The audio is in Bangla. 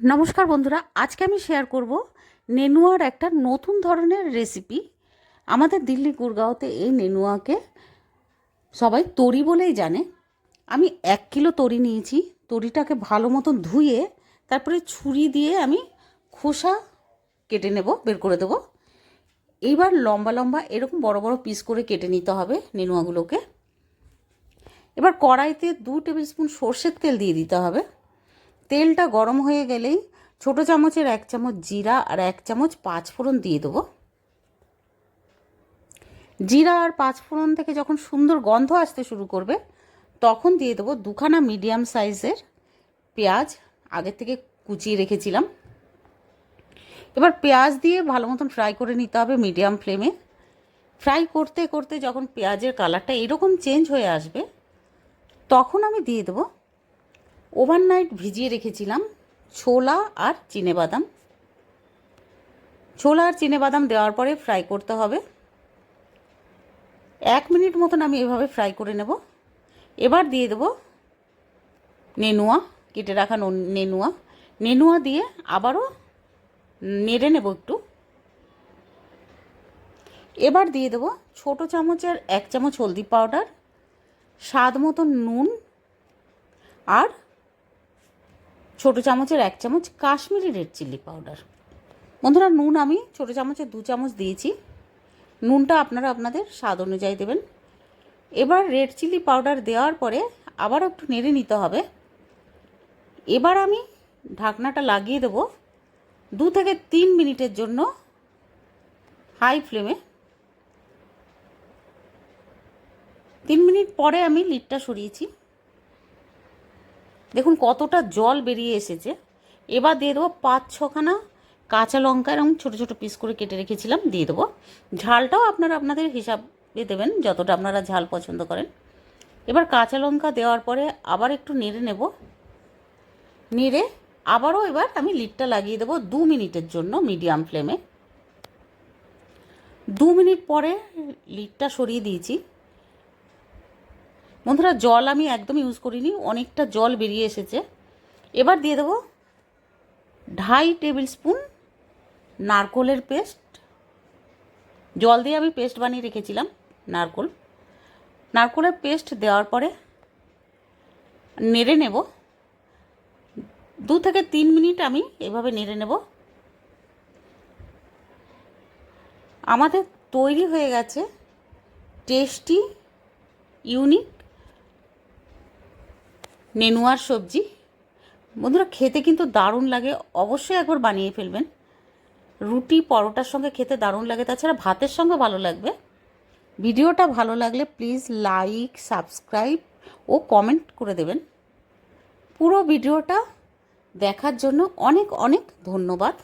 নমস্কার বন্ধুরা, আজকে আমি শেয়ার করব নেনুয়ার একটা নতুন ধরনের রেসিপি আমাদের দিল্লি গুরগাঁওতে এই নেনুয়াকে সবাই তরি বলেই জানে। আমি এক কিলো তরি নিয়েছি, তরিটাকে ভালো মতন ধুয়ে তারপরে ছুরি দিয়ে আমি খোসা কেটে নেব, বের করে দেবো। এইবার লম্বা লম্বা এরকম বড় বড় পিস করে কেটে নিতে হবে নেনুয়াগুলোকে। এবার কড়াইতে দু টেবিল স্পুন সর্ষের তেল দিয়ে দিতে হবে। তেলটা গরম হয়ে গেলেই ছোটো চামচের এক চামচ জিরা আর এক চামচ পাঁচ ফোড়ন দিয়ে দেবো। জিরা আর পাঁচ ফোড়ন থেকে যখন সুন্দর গন্ধ আসতে শুরু করবে, তখন দিয়ে দেবো দুখানা মিডিয়াম সাইজের পেঁয়াজ আগের থেকে কুচিয়ে রেখেছিলাম। এবার পেঁয়াজ দিয়ে ভালো মতন ফ্রাই করে নিতে হবে মিডিয়াম ফ্লেমে। ফ্রাই করতে করতে যখন পেঁয়াজের কালারটা এরকম চেঞ্জ হয়ে আসবে, তখন আমি দিয়ে দেবো ওভারনাইট ভিজিয়ে রেখেছিলাম ছোলা আর বাদাম ছোলা আর বাদাম দেওয়ার পরে ফ্রাই করতে হবে। এক মিনিট মতন আমি এভাবে ফ্রাই করে নেব। এবার দিয়ে দেবো নেনুয়া, কেটে রাখা নেনুয়া। নেনুয়া দিয়ে আবারও নেড়ে নেব একটু। এবার দিয়ে দেবো ছোটো চামচের এক চামচ হলদি পাউডার, স্বাদ মতন নুন আর ছোটো চামচের এক চামচ কাশ্মীরি রেড চিলি পাউডার বন্ধুরা, নুন আমি ছোটো চামচের দু চামচ দিয়েছি। নুনটা আপনারা আপনাদের স্বাদ অনুযায়ী দেবেন। এবার রেড চিলি পাউডার দেওয়ার পরে আবার একটু নেড়ে নিতে হবে। এবার আমি ঢাকনাটা লাগিয়ে দেবো দু থেকে তিন মিনিটের জন্য হাই ফ্লেমে তিন মিনিট পরে আমি লিডটা সরিয়েছি। দেখুন কতটা জল বেরিয়ে এসেছে। এবার দিয়ে দেবো পাঁচ ছখানা কাঁচা লঙ্কা এবং ছোটো ছোটো পিস করে কেটে রেখেছিলাম, দিয়ে দেবো। ঝালটাও আপনারা আপনাদের হিসাবে দেবেন, যতটা আপনারা ঝাল পছন্দ করেন। এবার কাঁচা লঙ্কা দেওয়ার পরে আবার একটু নেড়ে নেব। নেড়ে আবারও এবার আমি লিডটা লাগিয়ে দেবো দু মিনিটের জন্য মিডিয়াম ফ্লেমে। দু মিনিট পরে লিডটা সরিয়ে দিয়েছি। বন্ধুরা, জল আমি একদম ইউজ করিনি, অনেকটা জল বেরিয়ে এসেছে। এবার দিয়ে দেবো ঢাই টেবিল স্পুন নারকোলের পেস্ট জল দিয়ে আমি পেস্ট বানিয়ে রেখেছিলাম, নারকোল। নারকোলের পেস্ট দেওয়ার পরে নেড়ে নেব। দু থেকে তিন মিনিট আমি এভাবে নেড়ে নেব। আমাদের তৈরি হয়ে গেছে টেস্টি ইউনিক নেনুয়ার সবজি। বন্ধুরা, খেতে কিন্তু দারুণ লাগে। অবশ্যই একবার বানিয়ে ফেলবেন। রুটি, পরোটার সঙ্গে খেতে দারুণ লাগে। তাছাড়া ভাতের সঙ্গে ভালো লাগবে। ভিডিওটা ভালো লাগলে প্লিজ লাইক, সাবস্ক্রাইব ও কমেন্ট করে দেবেন। পুরো ভিডিওটা দেখার জন্য অনেক অনেক ধন্যবাদ।